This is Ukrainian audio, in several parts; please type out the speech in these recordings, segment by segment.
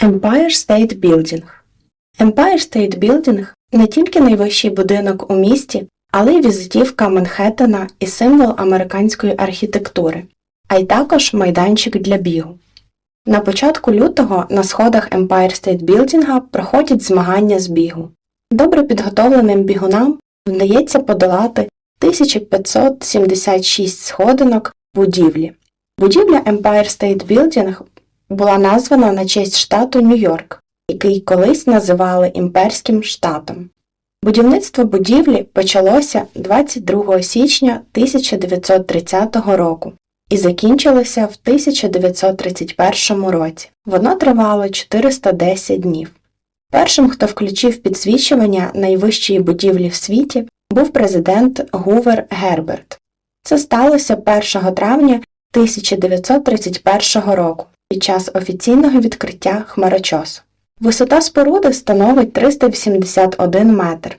Empire State Building Empire State Building не тільки найвищий будинок у місті, але й візитівка Манхеттена і символ американської архітектури, а й також майданчик для бігу. На початку лютого на сходах Empire State Building проходять змагання з бігу. Добре підготовленим бігунам вдається подолати 1576 сходинок будівлі. Будівля Empire State Building була названа на честь штату Нью-Йорк, який колись називали імперським штатом. Будівництво будівлі почалося 22 січня 1930 року і закінчилося в 1931 році. Воно тривало 410 днів. Першим, хто включив підсвічування найвищої будівлі в світі, був президент Гувер Герберт. Це сталося 1 травня 1931 року під час офіційного відкриття хмарочосу. Висота споруди становить 381 метр.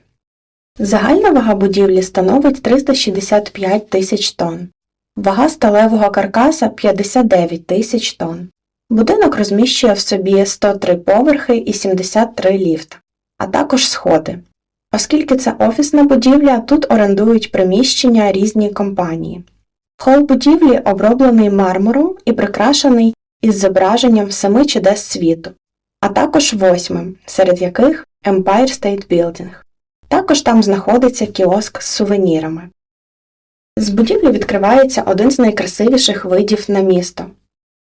Загальна вага будівлі становить 365 тисяч тонн. Вага сталевого каркаса 59 тисяч тонн. Будинок розміщує в собі 103 поверхи і 73 ліфта, а також сходи. Оскільки це офісна будівля, тут орендують приміщення різні компанії. Хол будівлі оброблений мармуром і прикрашений із зображенням семи чудес світу, а також восьмим, серед яких Empire State Building. Також там знаходиться кіоск з сувенірами. З будівлі відкривається один з найкрасивіших видів на місто.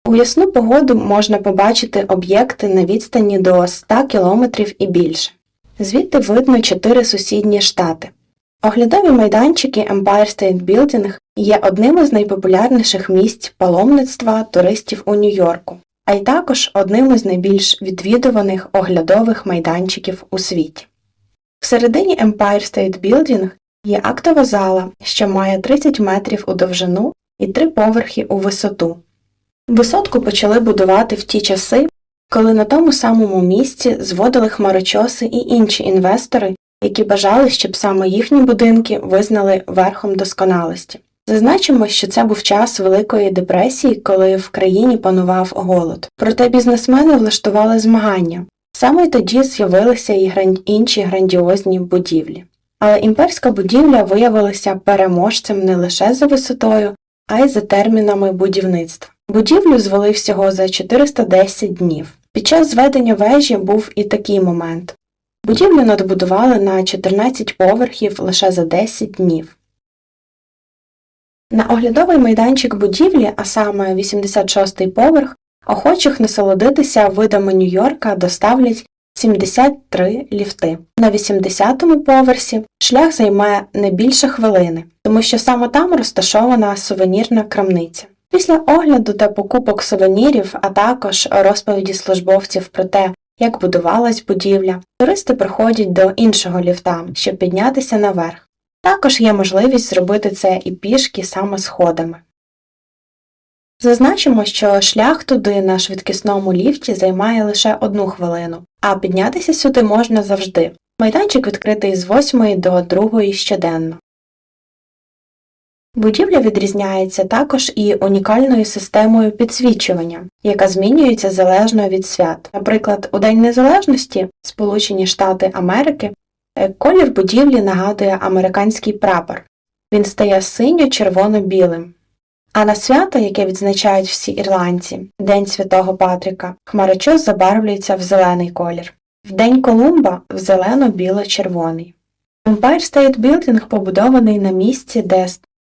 У ясну погоду можна побачити об'єкти на відстані до 100 км і більше. Звідти видно чотири сусідні штати. Оглядові майданчики Empire State Building є одним із найпопулярніших місць паломництва туристів у Нью-Йорку, а й також одним із найбільш відвідуваних оглядових майданчиків у світі. Всередині Empire State Building є актова зала, що має 30 метрів у довжину і 3 поверхи у висоту. Висотку почали будувати в ті часи, коли на тому самому місці зводили хмарочоси і інші інвестори, які бажали, щоб саме їхні будинки визнали верхом досконалості. Зазначимо, що це був час Великої депресії, коли в країні панував голод. Проте бізнесмени влаштували змагання. Саме тоді з'явилися і інші грандіозні будівлі. Але імперська будівля виявилася переможцем не лише за висотою, а й за термінами будівництва. Будівлю звели всього за 410 днів. Під час зведення вежі був і такий момент. Будівлю надбудували на 14 поверхів лише за 10 днів. На оглядовий майданчик будівлі, а саме 86-й поверх, охочих насолодитися видами Нью-Йорка доставлять 73 ліфти. На 80-му поверсі шлях займе не більше хвилини, тому що саме там розташована сувенірна крамниця. Після огляду та покупок сувенірів, а також розповіді службовців про те, як будувалась будівля, туристи приходять до іншого ліфта, щоб піднятися наверх. Також є можливість зробити це і пішки саме сходами. Зазначимо, що шлях туди на швидкісному ліфті займає лише одну хвилину, а піднятися сюди можна завжди. Майданчик відкритий з 8 до 2 щоденно. Будівля відрізняється також і унікальною системою підсвічування, яка змінюється залежно від свят. Наприклад, у День Незалежності Сполучені Штати Америки е, колір будівлі нагадує американський прапор. Він стає синьо-червоно-білим. А на свято, яке відзначають всі ірландці, День Святого Патріка, хмарочос забарвлюється в зелений колір. В День Колумба в зелено-біло-червоний. Empire State Building побудований на місці, де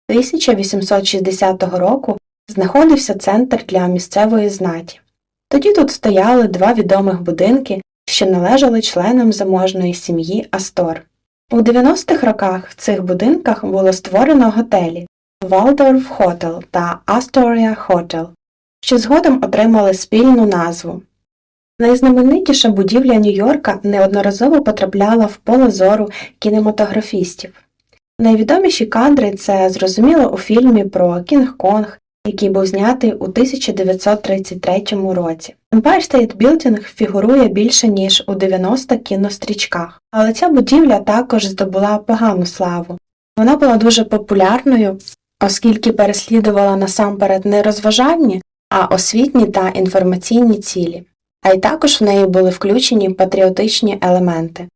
1860 року знаходився центр для місцевої знаті. Тоді тут стояли два відомих будинки, що належали членам заможної сім'ї Астор. У 90-х роках в цих будинках було створено готелі Waldorf Hotel та Astoria Hotel, що згодом отримали спільну назву. Найзнаменитіша будівля Нью-Йорка неодноразово потрапляла в поле зору кінематографістів. Найвідоміші кадри це зрозуміло у фільмі про Кінг-Конг, який був знятий у 1933 році. Empire State Building фігурує більше ніж у 90 кінострічках, але ця будівля також здобула погану славу. Вона була дуже популярною, оскільки переслідувала насамперед не розважальні, а освітні та інформаційні цілі. а й також в неї були включені патріотичні елементи.